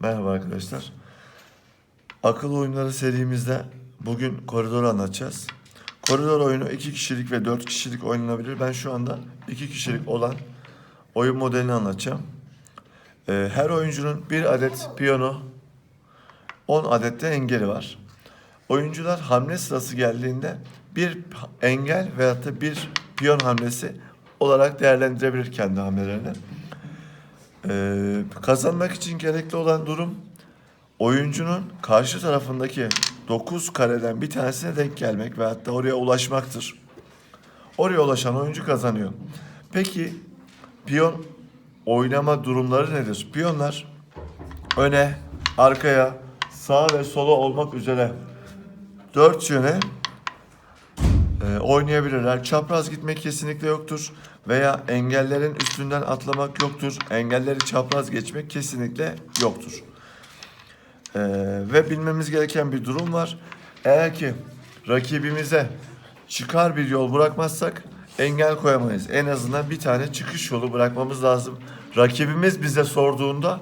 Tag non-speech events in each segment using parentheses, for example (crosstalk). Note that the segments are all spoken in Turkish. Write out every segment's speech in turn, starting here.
Merhaba arkadaşlar. Akıl oyunları serimizde bugün koridor anlatacağız. Koridor oyunu iki kişilik ve dört kişilik oynanabilir. Ben şu anda iki kişilik olan oyun modelini anlatacağım. Ee, her oyuncunun bir adet piyano, 10 adet de engeli var. Oyuncular hamle sırası geldiğinde bir engel veyahut da bir piyon hamlesi olarak değerlendirebilir kendi hamlelerini. Ee, kazanmak için gerekli olan durum oyuncunun karşı tarafındaki 9 kareden bir tanesine denk gelmek ve hatta oraya ulaşmaktır. Oraya ulaşan oyuncu kazanıyor. Peki piyon oynama durumları nedir? Piyonlar öne, arkaya, sağa ve sola olmak üzere dört yöne e, oynayabilirler. Çapraz gitmek kesinlikle yoktur. Veya engellerin üstünden atlamak yoktur. Engelleri çapraz geçmek kesinlikle yoktur. E, ve bilmemiz gereken bir durum var. Eğer ki rakibimize çıkar bir yol bırakmazsak engel koyamayız. En azından bir tane çıkış yolu bırakmamız lazım. Rakibimiz bize sorduğunda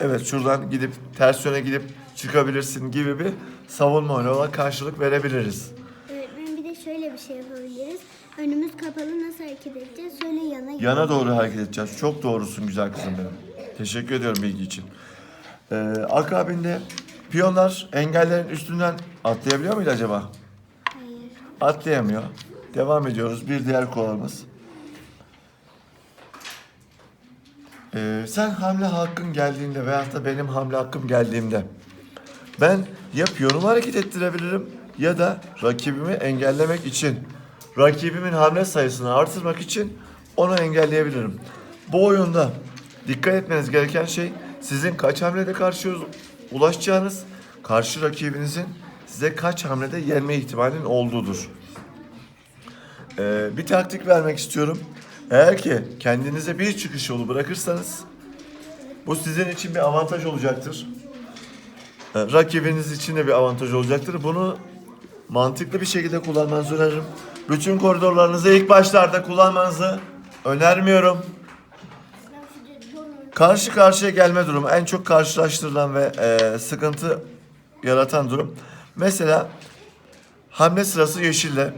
evet şuradan gidip ters yöne gidip çıkabilirsin gibi bir savunma oyununa karşılık verebiliriz. Öğretmenim bir de şöyle bir şey yapabiliriz. Önümüz kapalı nasıl hareket edeceğiz? Şöyle yana Yana doğru hareket edeceğiz. Çok doğrusun güzel kızım benim. Teşekkür ediyorum bilgi için. Ee, akabinde piyonlar engellerin üstünden atlayabiliyor muydu acaba? Hayır. Atlayamıyor. Devam ediyoruz. Bir diğer kuralımız. Ee, sen hamle hakkın geldiğinde veyahut da benim hamle hakkım geldiğimde ben ya piyonumu hareket ettirebilirim ya da rakibimi engellemek için rakibimin hamle sayısını artırmak için onu engelleyebilirim. Bu oyunda dikkat etmeniz gereken şey sizin kaç hamlede karşı ulaşacağınız, karşı rakibinizin size kaç hamlede yenme ihtimalinin olduğudur. Ee, bir taktik vermek istiyorum. Eğer ki kendinize bir çıkış yolu bırakırsanız bu sizin için bir avantaj olacaktır. Ee, rakibiniz için de bir avantaj olacaktır. Bunu mantıklı bir şekilde kullanmanızı öneririm. Bütün koridorlarınızı ilk başlarda kullanmanızı önermiyorum. Karşı karşıya gelme durumu en çok karşılaştırılan ve e, sıkıntı yaratan durum. Mesela hamle sırası yeşille.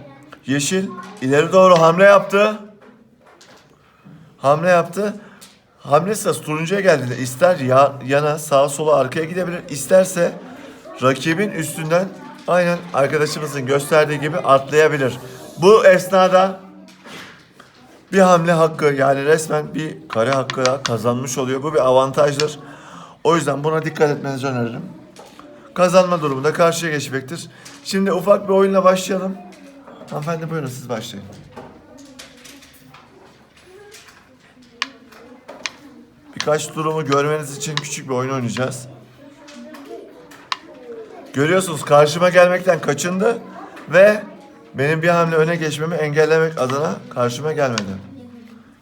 Yeşil ileri doğru hamle yaptı. Hamle yaptı. Hamle sırası turuncuya geldiğinde ister ya, yana sağa sola arkaya gidebilir. isterse rakibin üstünden aynen arkadaşımızın gösterdiği gibi atlayabilir. Bu esnada bir hamle hakkı yani resmen bir kare hakkı kazanmış oluyor. Bu bir avantajdır. O yüzden buna dikkat etmenizi öneririm. Kazanma durumunda karşıya geçmektir. Şimdi ufak bir oyunla başlayalım. Hanımefendi buyurun siz başlayın. Birkaç durumu görmeniz için küçük bir oyun oynayacağız. Görüyorsunuz karşıma gelmekten kaçındı ve benim bir hamle öne geçmemi engellemek adına karşıma gelmedi.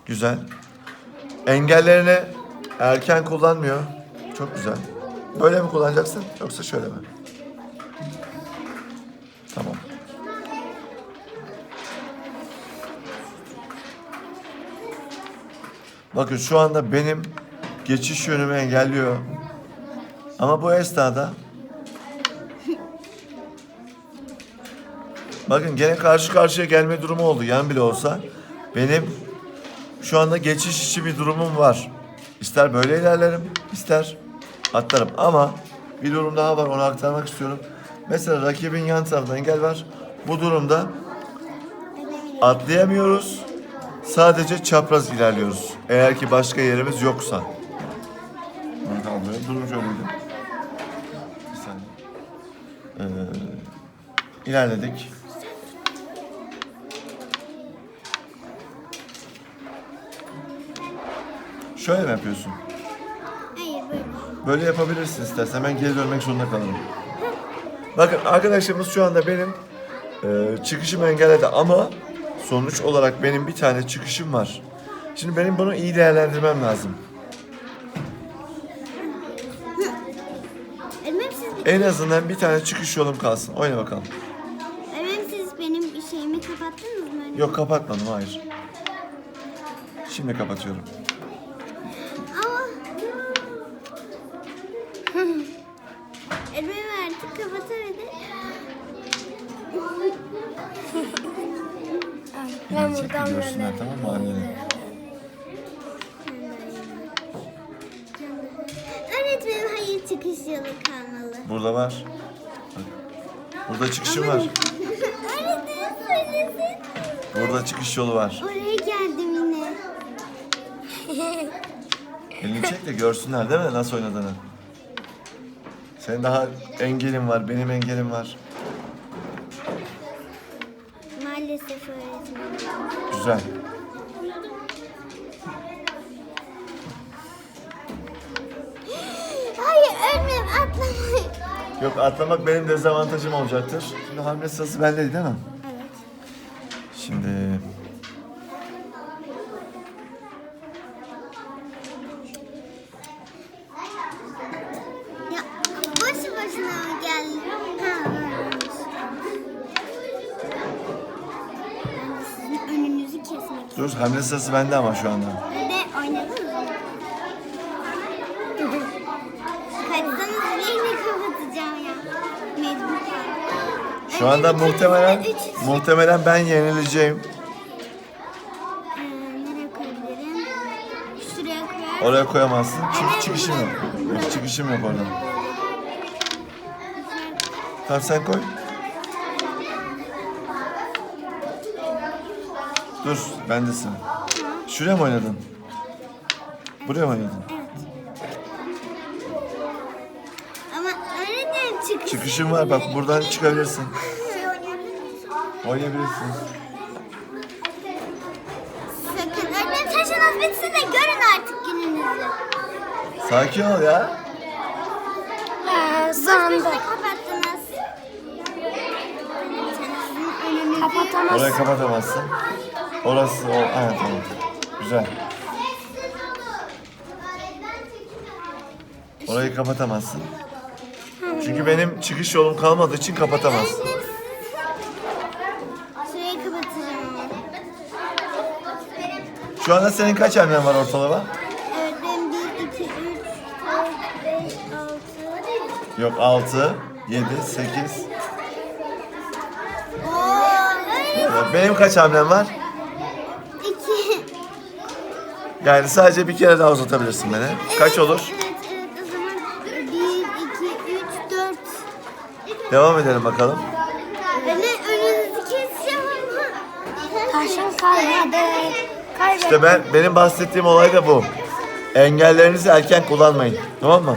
Güzel. Engellerini erken kullanmıyor. Çok güzel. Böyle mi kullanacaksın yoksa şöyle mi? Tamam. Bakın şu anda benim geçiş yönümü engelliyor. Ama bu esnada Bakın gene karşı karşıya gelme durumu oldu yan bile olsa. Benim şu anda geçiş içi bir durumum var. İster böyle ilerlerim, ister atlarım. Ama bir durum daha var onu aktarmak istiyorum. Mesela rakibin yan tarafında engel var. Bu durumda atlayamıyoruz. Sadece çapraz ilerliyoruz. Eğer ki başka yerimiz yoksa. Bakalım böyle durum şöyleydi. Bir saniye. Ee, ilerledik. Şöyle mi yapıyorsun? Hayır böyle. Böyle yapabilirsin istersen. Ben geri dönmek zorunda kalırım. Bakın arkadaşlarımız şu anda benim e, çıkışımı engelledi ama sonuç olarak benim bir tane çıkışım var. Şimdi benim bunu iyi değerlendirmem lazım. En azından bir tane çıkış yolum kalsın. Oyna bakalım. öğretmenim siz benim şeyimi kapattınız mı? Yok kapatmadım hayır. Şimdi kapatıyorum. Artık kapatamadı. Ben buradan tamam mı anneni? Öğretmenim hayır çıkış yolu kalmalı. Burada var. Bak. Burada çıkışım var. (laughs) Öğretmenim söylesin. Burada çıkış yolu var. Oraya geldim yine. (laughs) Elini çek de görsünler değil mi nasıl oynadığını. Senin daha engelin var, benim engelim var. Maalesef öğretmenim. Güzel. Hayır öğretmenim atlamayın. Yok atlamak benim dezavantajım olacaktır. Şimdi hamle sırası bendeydi değil mi? Evet. Şimdi Ya Ha sizin önünüzü kesmek dur hamle sırası bende ama şu anda. De oynadın mı? Kaçsanız yine kapatacağım ya. Mecbur kaldım. Şu anda muhtemelen üç- muhtemelen ben yenileceğim. Ee, nereye koyabilirim? Şuraya. Oraya koyamazsın. Çünkü çıkışım yok. Yok çıkışım yok orada. Tamam sen koy. Dur bendesin. Şuraya mı oynadın? Buraya mı oynadın? Evet. Ama öğretmenim çıkış. Çıkışım var bak buradan çıkabilirsin. Oynayabilir Oynayabilirsin. Sakın öğretmenim taşınız bitsin de görün artık gününüzü. Sakin ol ya. Ee, Boş sandım. boşuna kapattınız. Sizin önünüzü Kapatamaz. Orayı kapatamazsın. Orası o. Evet tamam. Güzel. Orayı kapatamazsın. Çünkü benim çıkış yolum kalmadığı için kapatamazsın. Şurayı kapatacağım. Şu anda senin kaç hamlen var ortalama? Öğretmenim 1, 2, 3, 4, 5, 6. Yok 6, 7, 8. Benim kaç hamlem var? 2. Yani sadece bir kere daha uzatabilirsin beni. Kaç olur? Evet, evet. O zaman 1, 2, 3, 4. Devam edelim bakalım. Ben önünüzü keseceğim ama. Taşın kaynadı. Kaybettim. İşte ben benim bahsettiğim olay da bu. Engellerinizi erken kullanmayın. Tamam mı?